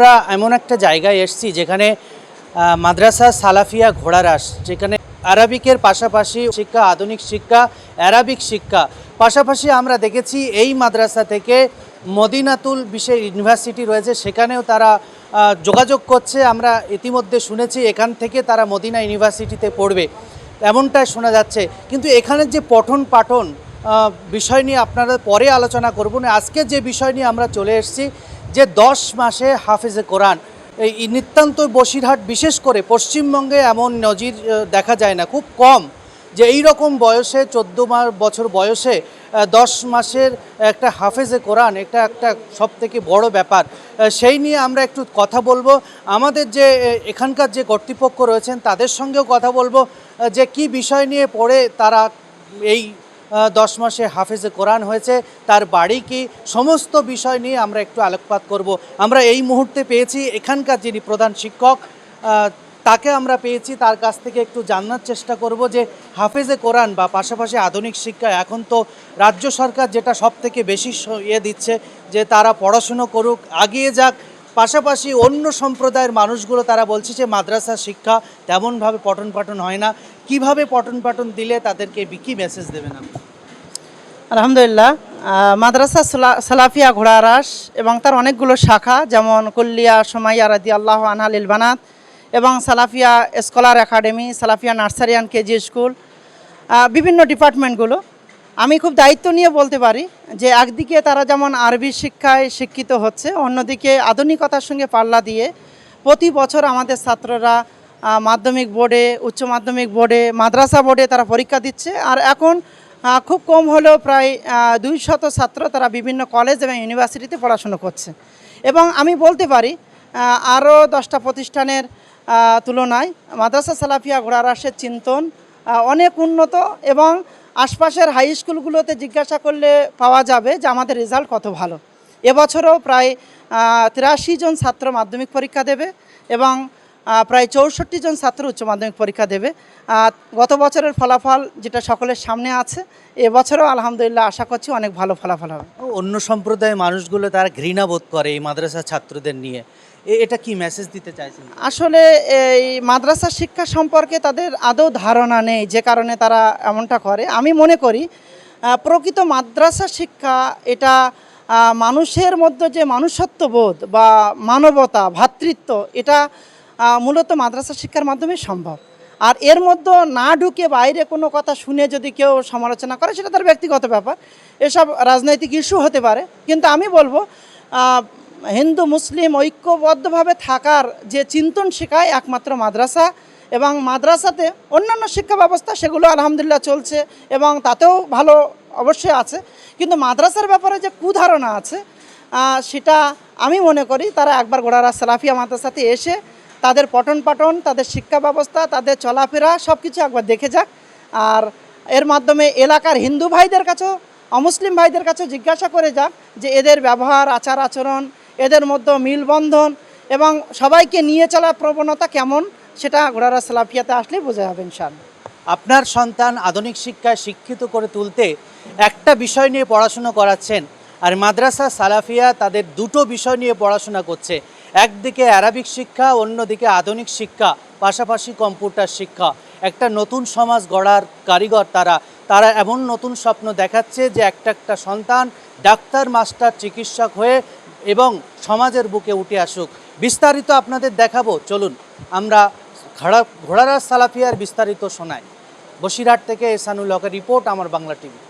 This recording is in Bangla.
আমরা এমন একটা জায়গায় এসেছি যেখানে মাদ্রাসা সালাফিয়া ঘোড়ারাস যেখানে আরবিকের পাশাপাশি শিক্ষা, আধুনিক শিক্ষা, অ্যারাবিক শিক্ষা। পাশাপাশি আমরা দেখেছি এই মাদ্রাসা থেকে মদিনাতুল বিশেষ ইউনিভার্সিটি রয়েছে, সেখানেও তারা যোগাযোগ করছে। আমরা ইতিমধ্যে শুনেছি এখান থেকে তারা মদিনা ইউনিভার্সিটিতে পড়বে, এমনটাই শোনা যাচ্ছে। কিন্তু এখানের যে পঠন পাঠন বিষয় নিয়ে আপনারা পরে আলোচনা করব না। আজকে যে বিষয় নিয়ে আমরা চলে এসেছি যে দশ মাসে হাফেজে কোরআন, এই নিতান্ত বসিরহাট, বিশেষ করে পশ্চিমবঙ্গে এমন নজির দেখা যায় না। খুব কম যে এই রকম বয়সে, চোদ্দ মাস বছর বয়সে দশ মাসের একটা হাফেজে কোরআন, এটা একটা সব থেকে বড় ব্যাপার। সেই নিয়ে আমরা একটু কথা বলব। আমাদের যে এখানকার যে কর্তৃপক্ষ রয়েছেন, তাদের সঙ্গেও কথা বলব যে কি বিষয় নিয়ে পড়ে তারা এই দশ মাসে হাফেজে কোরআন হয়েছে, তার বাড়ি কি? সমস্ত বিষয় নিয়ে আমরা একটু আলোকপাত করব। আমরা এই মুহূর্তে পেয়েছি এখানকার যিনি প্রধান শিক্ষক তাকে আমরা পেয়েছি, তার কাছ থেকে একটু জানার চেষ্টা করব যে হাফেজে কোরআন বা পাশাপাশি আধুনিক শিক্ষা এখন তো রাজ্য সরকার যেটা সব থেকে বেশি ইয়ে দিচ্ছে যে তারা পড়াশুনো করুক, আগিয়ে যাক পাশাপাশি অন্য সম্প্রদায়ের মানুষগুলো তারা বলছে যে মাদ্রাসা শিক্ষা তেমনভাবে পঠন পাঠন হয় না। কীভাবে পঠন পাঠন দিলে তাদেরকে কী মেসেজ দেবেন আপনি? আলহামদুলিল্লাহ মাদ্রাসা সালা- সালাফিয়া ঘোড়ারাস এবং তার অনেকগুলো শাখা যেমন কুল্লিয়া, সোমাইয়া রাদি আল্লাহ আনহালিল বানাত এবং Salafia scholar academy, Salafia nursery and KG school বিভিন্ন ডিপার্টমেন্টগুলো। আমি খুব দায়িত্ব নিয়ে বলতে পারি যে একদিকে তারা যেমন আরবি শিক্ষায় শিক্ষিত হচ্ছে, অন্যদিকে আধুনিকতার সঙ্গে পাল্লা দিয়ে প্রতি বছর আমাদের ছাত্ররা মাধ্যমিক বোর্ডে, উচ্চ মাধ্যমিক বোর্ডে, মাদ্রাসা বোর্ডে তারা পরীক্ষা দিচ্ছে। আর এখন খুব কম হলেও প্রায় দুই শত ছাত্র তারা বিভিন্ন কলেজ এবং ইউনিভার্সিটিতে পড়াশুনো করছে। এবং আমি বলতে পারি আরও দশটা প্রতিষ্ঠানের তুলনায় মাদ্রাসা সালাফিয়া ঘোড়ারাসের চিন্তন অনেক উন্নত এবং আশপাশের হাই স্কুলগুলোতে জিজ্ঞাসা করলে পাওয়া যাবে যে আমাদের রেজাল্ট কত ভালো। এবছরও প্রায় তিরাশি জন ছাত্র মাধ্যমিক পরীক্ষা দেবে এবং প্রায় চৌষট্টি জন ছাত্র উচ্চ মাধ্যমিক পরীক্ষা দেবে। গত বছরের ফলাফল যেটা সকলের সামনে আছে এবছরও আলহামদুলিল্লাহ আশা করছি অনেক ভালো ফলাফল হবে। অন্য সম্প্রদায়ের মানুষগুলো তারা ঘৃণা বোধ করে এই মাদ্রাসা ছাত্রদের নিয়ে। এটা কি মেসেজ দিতে চাইছেন? আসলে এই মাদ্রাসা শিক্ষা সম্পর্কে তাদের আদৌ ধারণা নেই যে কারণে তারা এমনটা করে। আমি মনে করি প্রকৃত মাদ্রাসা শিক্ষা এটা মানুষের মধ্যে যে মানুষত্ববোধ বা মানবতা ভ্রাতৃত্ব এটা মূলত মাদ্রাসা শিক্ষার মাধ্যমে সম্ভব। আর এর মধ্যে না ঢুকে বাইরে কোনো কথা শুনে যদি কেউ সমালোচনা করে, সেটা তার ব্যক্তিগত ব্যাপার। এসব রাজনৈতিক ইস্যু হতে পারে। কিন্তু আমি বলব হিন্দু, মুসলিম ঐক্যবদ্ধভাবে থাকার যে চিন্তন শেখায় একমাত্র মাদ্রাসা এবং মাদ্রাসাতে অন্যান্য শিক্ষা ব্যবস্থা সেগুলো আলহামদুলিল্লাহ চলছে এবং তাতেও ভালো অবশ্যই আছে। কিন্তু মাদ্রাসার ব্যাপারে যে কুধারণা আছে সেটা আমি মনে করি, তারা একবার গোড়ারা সালাফিয়া মাদ্রাসাতে এসে তাদের পঠন পাঠন, তাদের শিক্ষা ব্যবস্থা, তাদের চলাফেরা সব কিছু একবার দেখে যাক। আর এর মাধ্যমে এলাকার হিন্দু ভাইদের কাছেও, অমুসলিম ভাইদের কাছেও জিজ্ঞাসা করে যাক যে এদের ব্যবহার, আচার আচরণ, এদের মধ্যে মিলবন্ধন এবং সবাইকে নিয়ে চলার প্রবণতা কেমন, সেটা ঘোড়ারা সালাফিয়াতে আসলে বোঝা যাবে ইনশাআল্লাহ। আপনার সন্তান আধুনিক শিক্ষায় শিক্ষিত করে তুলতে একটা বিষয় নিয়ে পড়াশুনো করাচ্ছেন, আর মাদ্রাসা সালাফিয়া তাদের দুটো বিষয় নিয়ে পড়াশোনা করছে। একদিকে অ্যারাবিক শিক্ষা, অন্যদিকে আধুনিক শিক্ষা, পাশাপাশি কম্পিউটার শিক্ষা। একটা নতুন সমাজ গড়ার কারিগর তারা। তারা এমন নতুন স্বপ্ন দেখাচ্ছে যে একটা একটা সন্তান ডাক্তার, মাস্টার, চিকিৎসক হয়ে এবং সমাজের বুকে উঠে আসুক। বিস্তারিত আপনাদের দেখাবো। চলুন, আমরা ঘোড়া সালাফিয়ার বিস্তারিত শোনাই। বসিরহাট থেকে এসানুল হকের রিপোর্ট, আমার বাংলা টিভি।